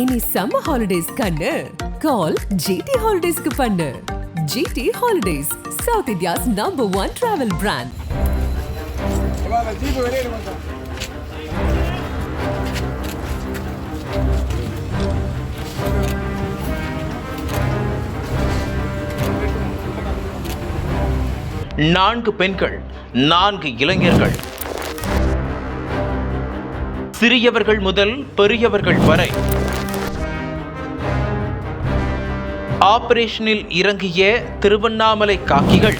Any summer holidays கண்ணு. கால் GT ஹாலிடேஸ்க்கு பண்ணு. GT holidays south India's number one travel brand நான்கு பெண்கள் நான்கு இளைஞர்கள். சிறியவர்கள் முதல் பெரியவர்கள் வரை. ஆபரேஷனில் இறங்கிய திருவண்ணாமலை காக்கிகள்.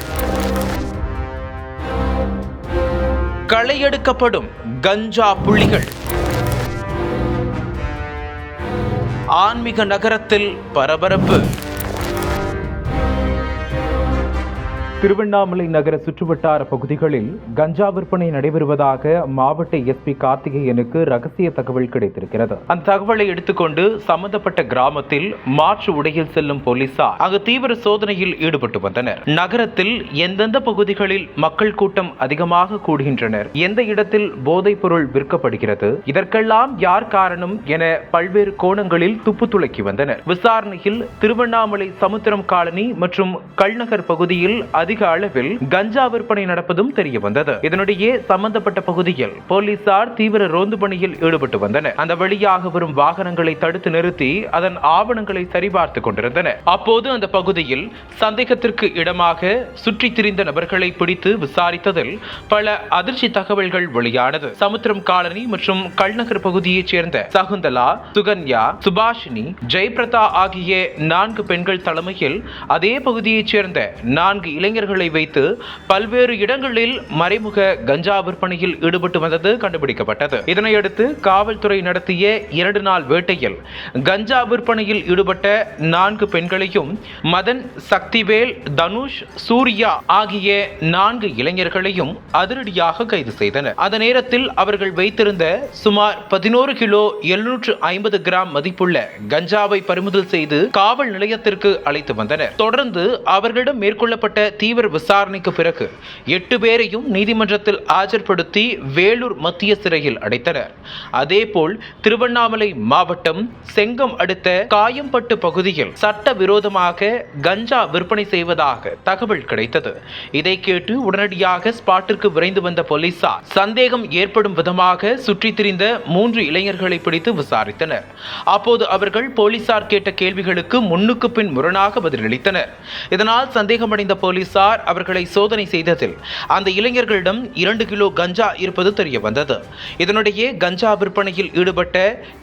களையெடுக்கப்படும் கஞ்சா புள்ளிகள். ஆன்மீக நகரத்தில் பரபரப்பு. திருவண்ணாமலை நகர சுற்றுவட்டார பகுதிகளில் கஞ்சா விற்பனை நடைபெறுவதாக மாவட்ட எஸ்பி கார்த்திகேயனுக்கு ரகசிய தகவல் கிடைத்திருக்கிறது. அந்த தகவலை எடுத்துக்கொண்டு சம்பந்தப்பட்ட கிராமத்தில் மாற்று உடையில் செல்லும் போலீசார் அங்கு தீவிர சோதனையில் ஈடுபட்டு வந்தனர். நகரத்தில் எந்தெந்த பகுதிகளில் மக்கள் கூட்டம் அதிகமாக கூடுகின்றனர் எந்த இடத்தில் போதைப் பொருள் விற்கப்படுகிறது இதற்கெல்லாம் யார் காரணம் என பல்வேறு கோணங்களில் துப்பு துளக்கி வந்தனர். விசாரணையில் திருவண்ணாமலை சமுத்திரம் காலனி மற்றும் கல்நகர் பகுதியில் அதிக அதிக அளவில் கஞ்சா விற்பனை நடப்பதும் தெரிய வந்தது. இதனிடையே சம்பந்தப்பட்ட பகுதியில் போலீசார் தீவிர ரோந்து பணியில் ஈடுபட்டு வந்தனர். அந்த வழியாக வரும் வாகனங்களை தடுத்து நிறுத்தி அதன் ஆவணங்களை சரிபார்த்துக் கொண்டிருந்தனர். அப்போது அந்த பகுதியில் சந்தேகத்திற்கு இடமாக சுற்றி திரிந்த நபர்களை பிடித்து விசாரித்ததில் பல அதிர்ச்சி தகவல்கள் வெளியானது. சமுத்திரம் காலனி மற்றும் கல்நகர் பகுதியைச் சேர்ந்த சகுந்தலா சுகன்யா சுபாஷினி ஜெயபிரதா ஆகிய நான்கு பெண்கள் தலைமையில் அதே பகுதியைச் சேர்ந்த நான்கு இளைஞர் இளைஞர்களை வைத்து பல்வேறு இடங்களில் மறைமுக கஞ்சா விற்பனையில் ஈடுபட்டு வந்தது கண்டுபிடிக்கப்பட்டது. இதனையடுத்து காவல்துறை நடத்திய இரண்டு நாள் வேட்டையில் கஞ்சா விற்பனையில் ஈடுபட்ட நான்கு பெண்களையும் மதன் சக்திவேல் தனுஷ் சூர்யா ஆகிய நான்கு இளைஞர்களையும் அதிரடியாக கைது செய்தனர். அந்த நேரத்தில் அவர்கள் வைத்திருந்த சுமார் பதினோரு கிலோ எழுநூற்று ஐம்பது கிராம் மதிப்புள்ள கஞ்சாவை பறிமுதல் செய்து காவல் நிலையத்திற்கு அழைத்து வந்தனர். தொடர்ந்து அவர்களிடம் மேற்கொள்ளப்பட்ட தீவிர விசாரணைக்கு பிறகு எட்டு பேரையும் நீதிமன்றத்தில் ஆஜர்படுத்தி வேலூர் மத்திய சிறையில் அடைத்தனர். அதேபோல் திருவண்ணாமலை மாவட்டம் செங்கம் அடுத்த காயம்பட்டு பகுதியில் சட்டவிரோதமாக கஞ்சா விற்பனை செய்வதாக தகவல் கிடைத்தது. இதை கேட்டு உடனடியாக ஸ்பாட்டிற்கு விரைந்து வந்த போலீசார் சந்தேகம் ஏற்படும் விதமாக சுற்றித் திரிந்த மூன்று இளைஞர்களை பிடித்து விசாரித்தனர். அப்போது அவர்கள் போலீசார் கேட்ட கேள்விகளுக்கு முன்னுக்கு பின் முரணாக பதிலளித்தனர். இதனால் சந்தேகமடைந்த போலீஸ் போலீசார் அவர்களை சோதனை செய்ததில் அந்த இளைஞர்களிடம் இரண்டு கிலோ கஞ்சா இருப்பது தெரிய வந்தது இதனிடையே கஞ்சா விற்பனையில் ஈடுபட்ட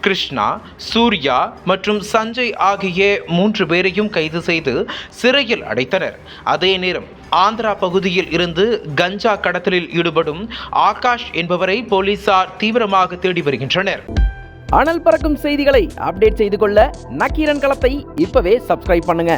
கிருஷ்ணா சூர்யா மற்றும் சஞ்சய் ஆகிய மூன்று பேரையும் கைது செய்து சிறையில் அடைத்தனர். அதே நேரம் ஆந்திரா பகுதியில் இருந்து கஞ்சா கடத்தலில் ஈடுபடும் ஆகாஷ் என்பவரை போலீசார் தீவிரமாக தேடி வருகின்றனர். அனல் பறக்கும் செய்திகளை அப்டேட் செய்து கொள்ள நக்கீரன் களத்தை இப்பவே சப்ஸ்கிரைப் பண்ணுங்க.